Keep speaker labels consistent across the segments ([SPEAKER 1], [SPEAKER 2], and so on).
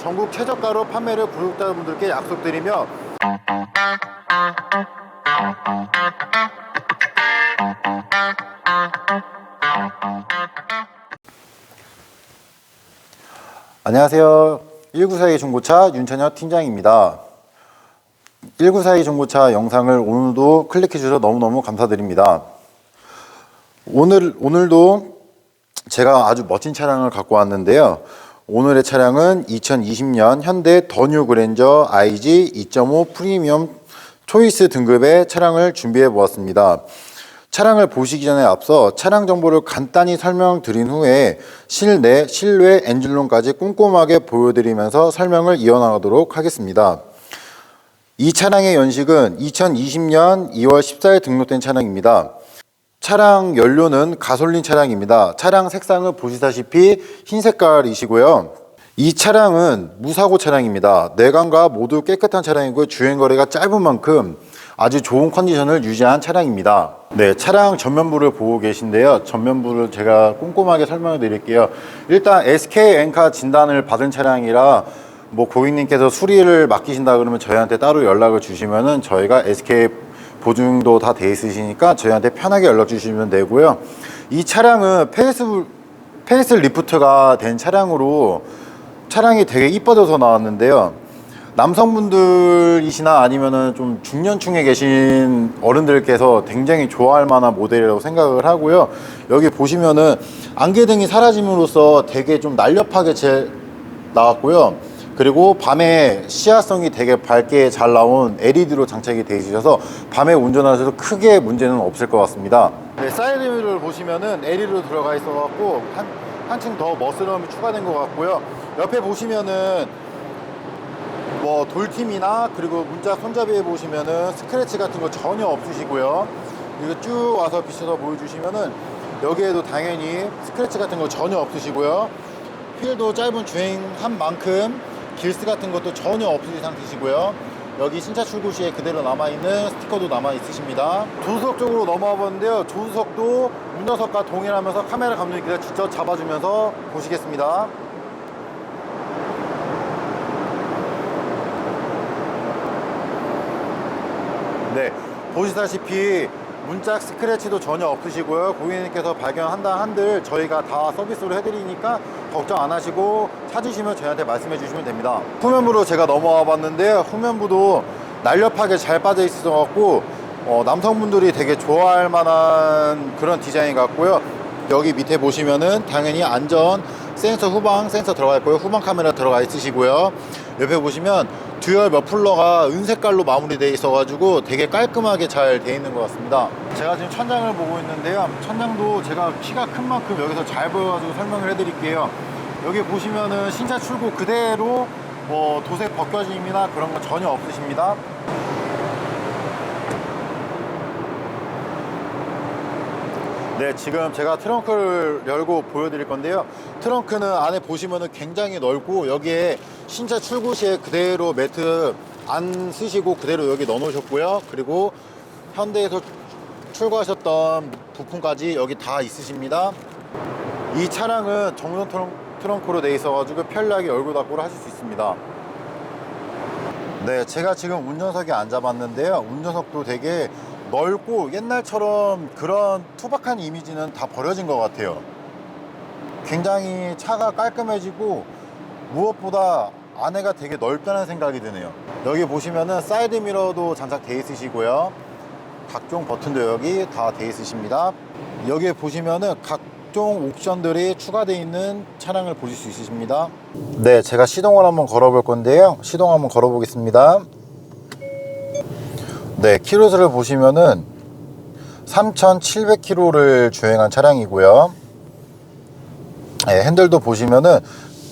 [SPEAKER 1] 전국 최저가로 판매를 구독자분들께 약속드리며 안녕하세요. 1942 중고차 윤천혁 팀장입니다. 1942 중고차 영상을 오늘도 클릭해 주셔서 너무너무 감사드립니다. 오늘 오늘도 제가 아주 멋진 차량을 갖고 왔는데요. 오늘의 차량은 2020년 현대 더뉴 그랜저 IG 2.5 프리미엄 초이스 등급의 차량을 준비해 보았습니다. 차량을 보시기 전에 앞서 차량 정보를 간단히 설명드린 후에 실내, 실외 엔진룸까지 꼼꼼하게 보여드리면서 설명을 이어나가도록 하겠습니다. 이 차량의 연식은 2020년 2월 14일 등록된 차량입니다. 차량 연료는 가솔린 차량입니다. 차량 색상은 보시다시피 흰 색깔이시고요. 이 차량은 무사고 차량입니다. 내관과 모두 깨끗한 차량이고 주행 거리가 짧은 만큼 아주 좋은 컨디션을 유지한 차량입니다. 네, 차량 전면부를 보고 계신데요. 전면부를 제가 꼼꼼하게 설명을 드릴게요. 일단 SK 엔카 진단을 받은 차량이라 뭐 고객님께서 수리를 맡기신다 그러면 저희한테 따로 연락을 주시면은 저희가 SK 보증도 다 돼 있으시니까 저희한테 편하게 연락 주시면 되고요. 이 차량은 페이스 페이스 리프트가 된 차량으로 차량이 되게 이뻐져서 나왔는데요. 남성분들이시나 아니면은 좀 중년층에 계신 어른들께서 굉장히 좋아할 만한 모델이라고 생각을 하고요. 여기 보시면은 안개등이 사라짐으로써 되게 좀 날렵하게 제 나왔고요. 그리고 밤에 시야성이 되게 밝게 잘 나온 LED로 장착이 되어 있어서 밤에 운전하셔도 크게 문제는 없을 것 같습니다. 네, 사이드미러를 보시면은 LED로 들어가 있어 갖고 한, 한층 더 멋스러움이 추가된 것 같고요. 옆에 보시면은 뭐 돌팀이나 그리고 문자 손잡이에 보시면은 스크래치 같은 거 전혀 없으시고요. 이거 쭉 와서 비춰서 보여주시면은 여기에도 당연히 스크래치 같은 거 전혀 없으시고요. 휠도 짧은 주행한 만큼 길스 같은 것도 전혀 없으신 상태시고요. 여기 신차 출고 시에 그대로 남아있는 스티커도 남아 있으십니다. 조수석 쪽으로 넘어와 보는데요. 조수석도 운전석과 동일하면서 카메라 감독님께서 직접 잡아주면서 보시겠습니다. 네, 보시다시피 문짝 스크래치도 전혀 없으시고요. 고객님께서 발견한다 한들 저희가 다 서비스로 해드리니까 걱정 안 하시고 찾으시면 저희한테 말씀해 주시면 됩니다. 후면부로 제가 넘어와 봤는데요. 후면부도 날렵하게 잘 빠져 있어 갖고 어, 남성분들이 되게 좋아할 만한 그런 디자인 같고요. 여기 밑에 보시면은 당연히 안전 센서 후방 센서 들어가 있고요. 후방 카메라 들어가 있으시고요. 옆에 보시면 듀얼 머플러가 은색깔로 마무리되어 있어가지고 되게 깔끔하게 잘 되어 있는 것 같습니다. 제가 지금 천장을 보고 있는데요. 천장도 제가 키가 큰 만큼 여기서 잘 보여가지고 설명을 해드릴게요. 여기 보시면은 신차 출고 그대로 뭐 도색 벗겨짐이나 그런 거 전혀 없으십니다. 네, 지금 제가 트렁크를 열고 보여드릴 건데요. 트렁크는 안에 보시면은 굉장히 넓고 여기에 신차 출고 시에 그대로 매트 안 쓰시고 그대로 여기 넣어 놓으셨고요. 그리고 현대에서 출고하셨던 부품까지 여기 다 있으십니다. 이 차량은 정전 트렁, 트렁크로 돼 있어가지고 편리하게 열고 닫고를 하실 수 있습니다. 네, 제가 지금 운전석에 앉아봤는데요. 운전석도 되게 넓고 옛날처럼 그런 투박한 이미지는 다 버려진 것 같아요. 굉장히 차가 깔끔해지고 무엇보다 안에가 되게 넓다는 생각이 드네요. 여기 보시면은 사이드 미러도 장착돼 있으시고요. 각종 버튼도 여기 다 돼 있으십니다. 여기에 보시면은 각종 옵션들이 추가되어 있는 차량을 보실 수 있으십니다. 네, 제가 시동을 한번 걸어 볼 건데요. 시동 한번 걸어 보겠습니다. 네, 키로수를 보시면은 3,700km를 주행한 차량이고요. 네, 핸들도 보시면은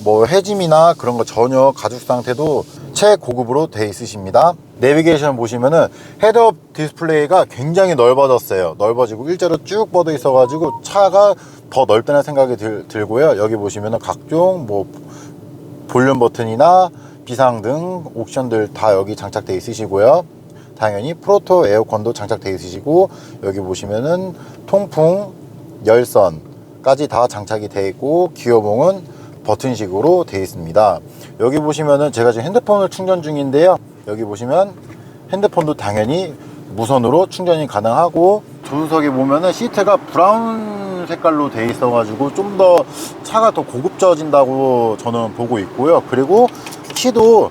[SPEAKER 1] 뭐 해짐이나 그런 거 전혀 가죽 상태도 최고급으로 돼 있으십니다. 내비게이션 보시면은 헤드업 디스플레이가 굉장히 넓어졌어요. 넓어지고 일자로 쭉 뻗어 있어 가지고 차가 더 넓다는 생각이 들, 들고요. 여기 보시면은 각종 뭐 볼륨 버튼이나 비상등 옵션들 다 여기 장착돼 있으시고요. 당연히 프로토 에어컨도 장착돼 있으시고 여기 보시면은 통풍 열선까지 다 장착이 되어 있고 기어봉은 버튼식으로 되어 있습니다. 여기 보시면은 제가 지금 핸드폰을 충전 중인데요. 여기 보시면 핸드폰도 당연히 무선으로 충전이 가능하고 조수석에 보면은 시트가 브라운 색깔로 되어 있어 가지고 좀 더 차가 더 고급져진다고 저는 보고 있고요. 그리고 키도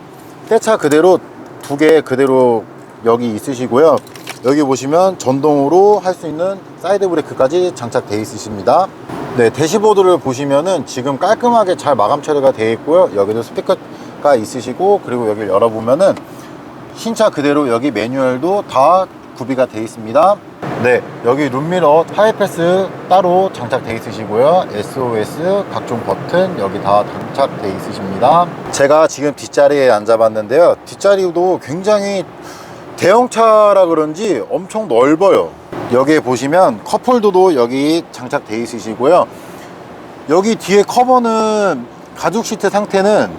[SPEAKER 1] 때차 그대로 두 개 그대로 여기 있으시고요. 여기 보시면 전동으로 할 수 있는 사이드 브레이크까지 장착되어 있으십니다. 네, 대시보드를 보시면은 지금 깔끔하게 잘 마감 처리가 되어 있고요. 여기도 스피커가 있으시고 그리고 여기를 열어보면은 신차 그대로 여기 매뉴얼도 다 구비가 되어 있습니다. 네, 여기 룸미러 하이패스 따로 장착되어 있으시고요. SOS 각종 버튼 여기 다 장착되어 있으십니다. 제가 지금 뒷자리에 앉아봤는데요. 뒷자리도 굉장히 대형차라 그런지 엄청 넓어요. 여기에 보시면 컵홀더도 여기 장착되어 있으시고요. 여기 뒤에 커버는 가죽 시트 상태는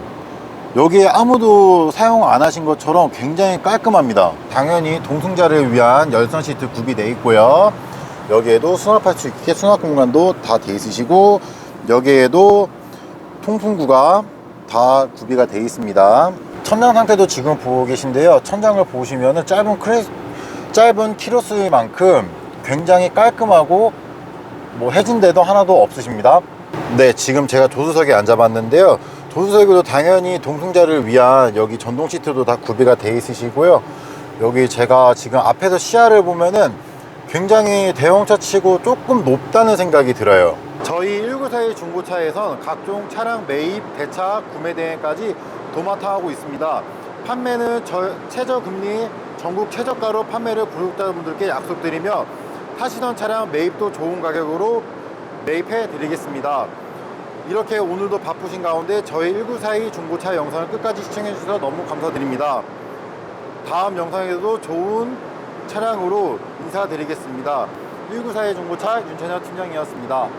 [SPEAKER 1] 여기에 아무도 사용 안 하신 것처럼 굉장히 깔끔합니다. 당연히 동승자를 위한 열선 시트 구비되어 있고요. 여기에도 수납할 수 있게 수납 공간도 다 되어 있으시고 여기에도 통풍구가 다 구비가 되어 있습니다. 천장 상태도 지금 보고 계신데요. 천장을 보시면은 짧은 크레 짧은 키로수만큼 굉장히 깔끔하고 뭐 해진 데도 하나도 없으십니다. 네, 지금 제가 조수석에 앉아봤는데요. 조수석에도 당연히 동승자를 위한 여기 전동 시트도 다 구비가 돼 있으시고요. 여기 제가 지금 앞에서 시야를 보면은 굉장히 대형차 치고 조금 높다는 생각이 들어요. 저희 1942 중고차에선 각종 차량 매입, 대차, 구매 대행까지 도맡아 하고 있습니다. 판매는 저, 최저금리, 전국 최저가로 판매를 구독자분들께 약속드리며 타시던 차량 매입도 좋은 가격으로 매입해 드리겠습니다. 이렇게 오늘도 바쁘신 가운데 저희 1942 중고차 영상을 끝까지 시청해 주셔서 너무 감사드립니다. 다음 영상에도 좋은 차량으로 인사드리겠습니다. 1942 중고차 윤찬혁 팀장이었습니다.